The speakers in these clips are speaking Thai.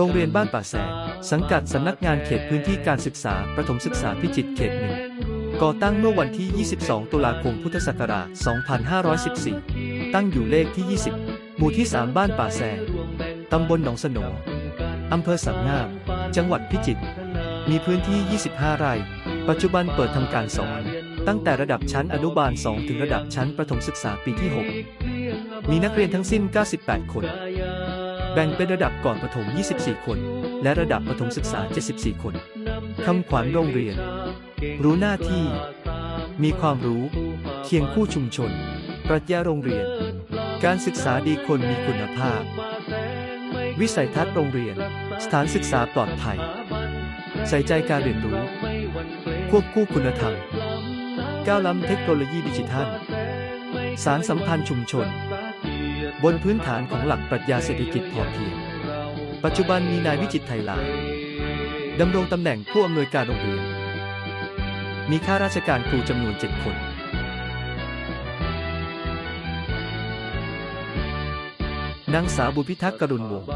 โรงเรียนบ้านป่าแสง สังกัดสำนักงานเขตพื้นที่การศึกษา ประถมศึกษาพิจิตรเขตหนึ่งก่อตั้งเมื่อวันที่ 22 ตุลาคม พุทธศักราช 2514 ตั้งอยู่เลขที่ 20 หมู่ที่ 3 บ้านป่าแสงตำบลหนองสนอำเภอสังงาม จังหวัดพิจิตร มีพื้นที่ 25 ไร่ ปัจจุบันเปิดทำการสอน ตั้งแต่ระดับชั้นอนุบาล 2 ถึงระดับชั้นประถมศึกษาปีที่ 6 มีนักเรียนทั้งสิ้น 98 คน แบ่งเป็นระดับก่อนประถม 24 คน และระดับประถมศึกษา 74 คนคำขวัญโรงเรียน รู้หน้าที่ มีความรู้ เคียงคู่ชุมชน ปรัชญาโรงเรียน การศึกษาดีคนมีคุณภาพ วิสัยทัศน์โรงเรียน สถานศึกษาปลอดภัย ใส่ใจการเรียนรู้ ควบคู่คุณธรรม ก้าวล้ำเทคโนโลยีดิจิทัล สารสัมพันธ์ชุมชน บนพื้นฐานของหลักปรัชญาเศรษฐกิจพอเพียง ปัจจุบันมีนายวิจิตไทยลาดำรงตำแหน่งผู้อำนวยการโรงเรียน มีข้าราชการครูจำนวน7คน นางสาวบุพิทักษ์กรุณวงศ์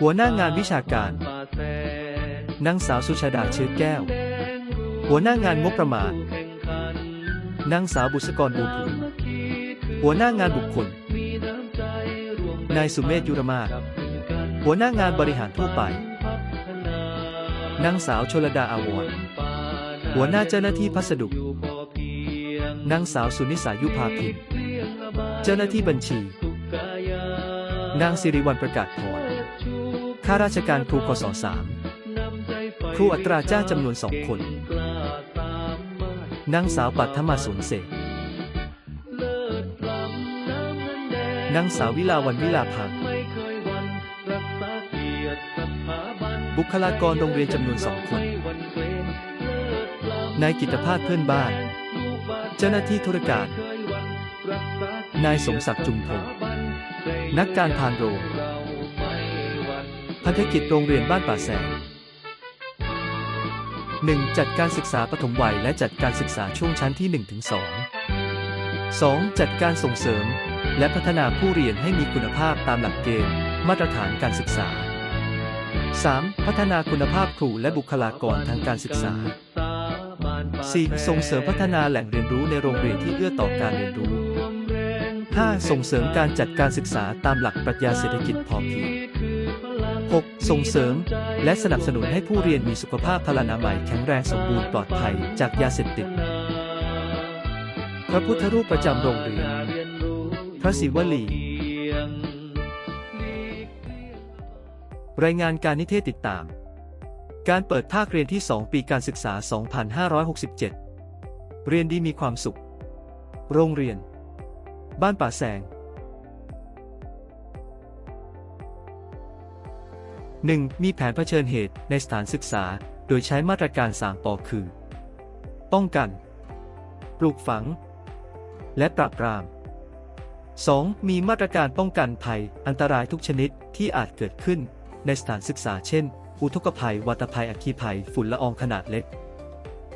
หัวหน้างานวิชาการ นางสาวสุชาดาเชื้อแก้ว หัวหน้างานงบประมาณ นางสาวบุษกรบูผูหัวหน้างานบุคคล นายสุเมธยุรมาศหัวหน้างานบริหารทั่วไป นางสาวชลดาอาวรหัวหน้าเจ้าหน้าที่พัสดุ นางสาวสุนิสายุพาพิมพ์เจ้าหน้าที่บัญชี นางสิริวัลประกาศพรข้าราชการครูกศสามครูอัตราจ้างจำนวนสองคน นางสาวปัทมาสวนเสก นางสาววิลาวันวิลาพังบุคลากรโรงเรียนจำนวนสองคน นายกิตภาสเพื่อนบ้าน เจ้าหน้าที่ธุรการ นายสมศักดิ์จุมพงศ์นักการพานโรงพันธกิจโรงเรียนบ้านป่าแสง 1. จัดการศึกษาปฐมวัยและจัดการศึกษาช่วงชั้นที่1ถึง2 2. จัดการส่งเสริม และพัฒนาผู้เรียนให้มีคุณภาพตามหลักเกณฑ์ มาตรฐานการศึกษา 3. พัฒนาคุณภาพครูและบุคลากรทางการศึกษา 4. ส่งเสริมพัฒนาแหล่งเรียนรู้ในโรงเรียนที่เอื้อต่อการเรียนรู้ 5. ส่งเสริมการจัดการศึกษาตามหลักปรัชญาเศรษฐกิจพอเพียง 6. ส่งเสริม และสนับสนุนให้ผู้เรียนมีสุขภาพพลานามัยแข็งแรงสมบูรณ์ปลอดภัยจากยาเสพติด พระพุทธรูปประจำโรงเรียน ระศิวลี รายงานการนิเทศติดตาม การเปิดภาคเรียนที่ 2 ปีการศึกษา 2567 เรียนดีมีความสุข โรงเรียน บ้านป่าแสง 1. มีแผนเผชิญเหตุในสถานศึกษา โดยใช้มาตรการ 3ปอคือ ป้องกัน ปลูกฝัง และปราบปราม 2. มีมาตรการป้องกันภัย อันตรายทุกชนิดที่อาจเกิดขึ้น ในสถานศึกษาเช่น อุทกภัย วัตภัย อัคคีภัย ฝุ่นละอองขนาดเล็ก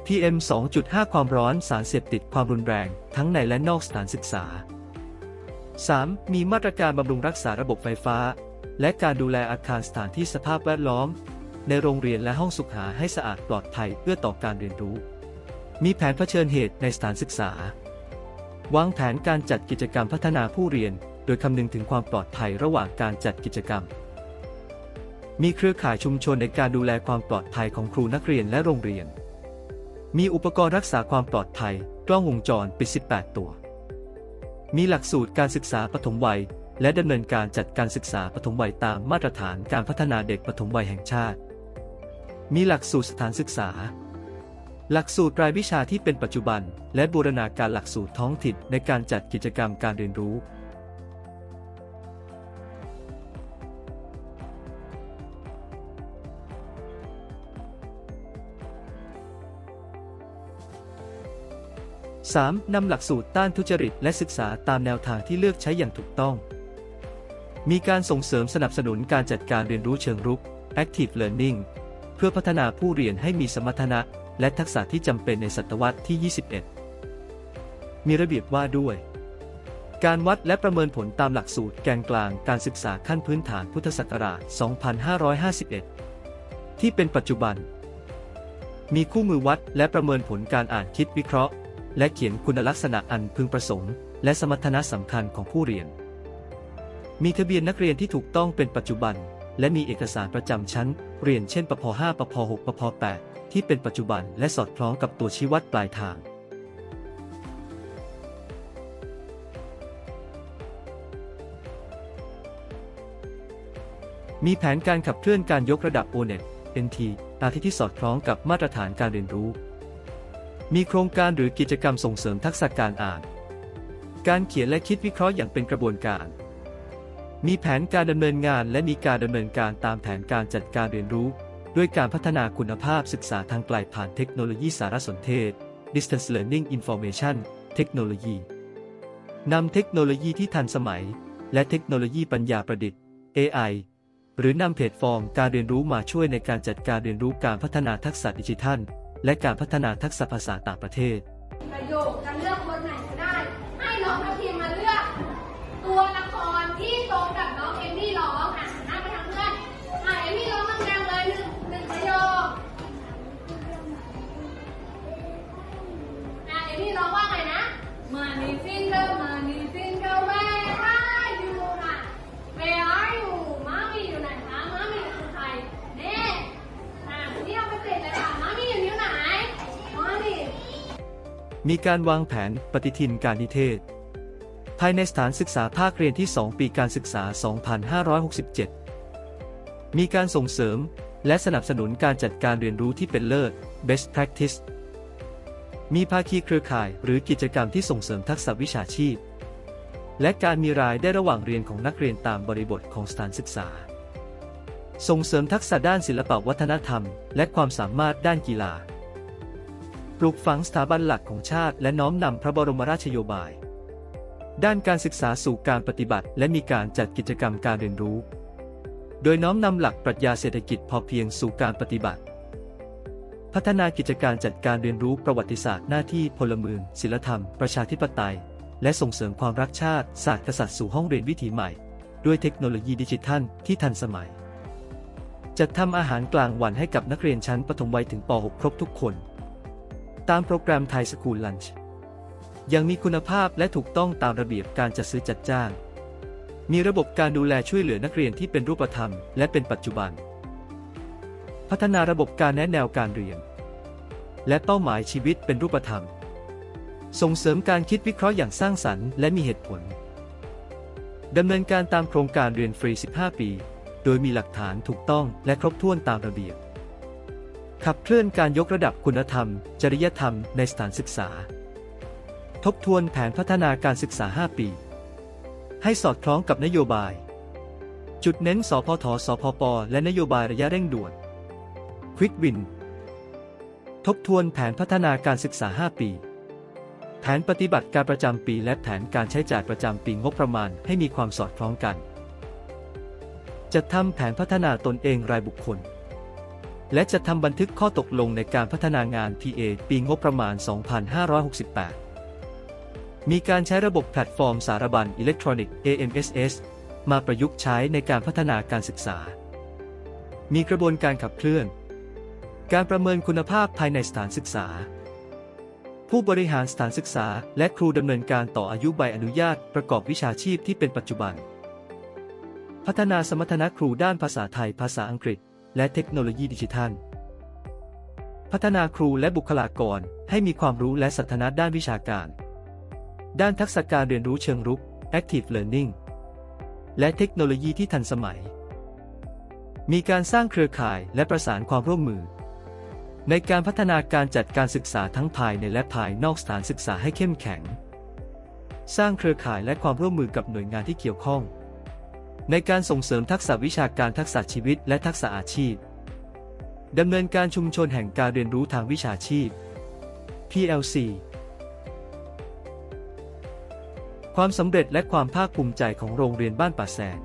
PM 2.5 ความร้อน สารเสพติด ความรุนแรง ทั้งในและนอกสถานศึกษา 3. มีมาตรการบำรุงรักษาระบบไฟฟ้า และการดูแลอาคารสถานที่สภาพแวดล้อม ในโรงเรียนและห้องสุขาให้สะอาดปลอดภัยเอื้อต่อการเรียนรู้ มีแผนเผชิญเหตุในสถานศึกษา วางแผนการจัดกิจกรรมพัฒนาผู้เรียน โดยคำนึงถึงความปลอดภัยระหว่างการจัดกิจกรรม มีเครือข่ายชุมชนในการดูแลความปลอดภัยของครูนักเรียนและโรงเรียน มีอุปกรณ์รักษาความปลอดภัย กล้องวงจรปิด 18 ตัว มีหลักสูตรการศึกษาปฐมวัย และดำเนินการจัดการศึกษาปฐมวัยตามมาตรฐานการพัฒนาเด็กปฐมวัยแห่งชาติ มีหลักสูตรสถานศึกษา หลักสูตรรายวิชาที่เป็นปัจจุบัน และบูรณาการหลักสูตรท้องถิ่นในการจัดกิจกรรมการเรียนรู้ 3. นำหลักสูตรต้านทุจริตและศึกษาตามแนวทางที่เลือกใช้อย่างถูกต้อง มีการส่งเสริมสนับสนุนการจัดการเรียนรู้เชิงรุก Active Learning เพื่อพัฒนาผู้เรียนให้มีสมรรถนะ และทักษะที่จำเป็นในศตวรรษที่ 21 มีระเบียบว่าด้วย การวัดและประเมินผลตามหลักสูตรแกนกลางการศึกษาขั้นพื้นฐานพุทธศักราช 2551 ที่เป็นปัจจุบัน มีคู่มือวัดและประเมินผลการอ่านคิดวิเคราะห์ และเขียนคุณลักษณะอันพึงประสงค์ และสมรรถนะสำคัญของผู้เรียน มีทะเบียนนักเรียนที่ถูกต้องเป็นปัจจุบัน และมีเอกสารประจำชั้น เรียนเช่นปพ5ปพ6ปพ8ที่เป็นปัจจุบันและสอดคล้องกับตัวชี้วัดปลายทาง มีแผนการขับเคลื่อนการยกระดับ O-NET NT อาทิที่สอดคล้องกับมาตรฐานการเรียนรู้ มีโครงการหรือกิจกรรมส่งเสริมทักษะการอ่าน การเขียนและคิดวิเคราะห์อย่างเป็นกระบวนการ มีแผนการดำเนินงานและมีการดำเนินการตามแผนการจัดการเรียนรู้ ด้วยการพัฒนาคุณภาพศึกษาทางไกลผ่านเทคโนโลยีสารสนเทศ Distance Learning Information Technology นำเทคโนโลยีที่ทันสมัย และเทคโนโลยีปัญญาประดิษฐ์ AI หรือนำแพลตฟอร์มการเรียนรู้มาช่วยในการจัดการเรียนรู้การพัฒนาทักษะดิจิทัล และการพัฒนาทักษะภาษาต่างประเทศประโยคจะเลือก มีการวางแผนปฏิทินการนิเทศ ภายในสถานศึกษาภาคเรียนที่ 2 ปีการศึกษา 2567 มีการส่งเสริมและสนับสนุนการจัดการเรียนรู้ที่เป็นเลิศ best practice มีภาคีเครือข่ายหรือกิจกรรมที่ส่งเสริมทักษะวิชาชีพ และการมีรายได้ระหว่างเรียนของนักเรียนตามบริบทของสถานศึกษา ส่งเสริมทักษะด้านศิลปวัฒนธรรม และความสามารถด้านกีฬา ปลูกฝังสถาบันหลักของชาติ และน้อมนำพระบรมราชโยบาย ด้านการศึกษาสู่การปฏิบัติ และมีการจัดกิจกรรมการเรียนรู้ โดยน้อมนำหลักปรัชญาเศรษฐกิจพอเพียงสู่การปฏิบัติ พัฒนากิจการจัดการเรียนรู้ประวัติศาสตร์หน้าที่พลเมืองศิลธรรม ประชาธิปไตย และส่งเสริมความรักชาติ ศาสตร์กษัตริย์สู่ห้องเรียนวิถีใหม่ ด้วยเทคโนโลยีดิจิทัลที่ทันสมัยจัดทำอาหารกลางวันให้กับนักเรียนชั้นประถมวัยถึงป .6 ครบทุกคน ตามโปรแกรมไทยสคูลลันช์ยังมีคุณภาพและถูกต้องตามระเบียบการจัดซื้อจัดจ้าง มีระบบการดูแลช่วยเหลือนักเรียนที่เป็นรูปธรรม และเป็นปัจจุบัน พัฒนาระบบการแนะแนวการเรียน และเป้าหมายชีวิตเป็นรูปธรรม ส่งเสริมการคิดวิเคราะห์อย่างสร้างสรรค์และมีเหตุผลดำเนินการตามโครงการเรียนฟรี 15 ปี โดยมีหลักฐานถูกต้องและครบถ้วนตามระเบียบ ขับเคลื่อนการยกระดับคุณธรรม จริยธรรมในสถานศึกษา ทบทวนแผนพัฒนาการศึกษา 5 ปี ให้สอดคล้องกับนโยบาย จุดเน้นสพทสพป และนโยบายระยะเร่งด่วน Quick Win ทบทวนแผนพัฒนาการศึกษา 5 ปี แผนปฏิบัติการประจำปีและแผนการใช้จ่ายประจำปีงบประมาณให้มีความสอดคล้องกัน จัดทำแผนพัฒนาตนเองรายบุคคล และจะทำบันทึกข้อตกลงในการพัฒนางาน PA ปีงบประมาณ 2568 มีการใช้ระบบแพลตฟอร์มสารบัญอิเล็กทรอนิกส์ AMSS มาประยุกต์ใช้ในการพัฒนาการศึกษา มีกระบวนการขับเคลื่อน การประเมินคุณภาพภายในสถานศึกษา ผู้บริหารสถานศึกษา และครูดำเนินการต่ออายุใบอนุญาตประกอบวิชาชีพที่เป็นปัจจุบัน พัฒนาสมรรถนะครูด้านภาษาไทยภาษาอังกฤษ และเทคโนโลยีดิจิทัล พัฒนาครูและบุคลากรให้มีความรู้และสัฒนะด้านวิชาการ ด้านทักษะการเรียนรู้เชิงรุก Active Learning และเทคโนโลยีที่ทันสมัย มีการสร้างเครือข่ายและประสานความร่วมมือ ในการพัฒนาการจัดการศึกษาทั้งภายในและภายนอกสถานศึกษาให้เข้มแข็ง สร้างเครือข่ายและความร่วมมือกับหน่วยงานที่เกี่ยวข้อง ในการส่งเสริมทักษะวิชาการทักษะชีวิตและทักษะอาชีพ ดำเนินการชุมชนแห่งการเรียนรู้ทางวิชาชีพ PLC ความสำเร็จและความภาคภูมิใจของโรงเรียนบ้านป่าแซง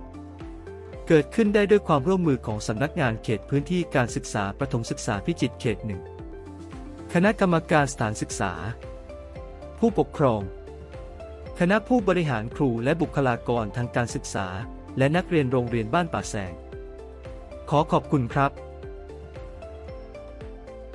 เกิดขึ้นได้ด้วยความร่วมมือของสำนักงานเขตพื้นที่การศึกษาประถมศึกษาพิจิตรเขตหนึ่ง คณะกรรมการสถานศึกษา ผู้ปกครอง คณะผู้บริหารครูและบุคลากรทางการศึกษา และนักเรียนโรงเรียนบ้านป่าแสง ขอขอบคุณครับ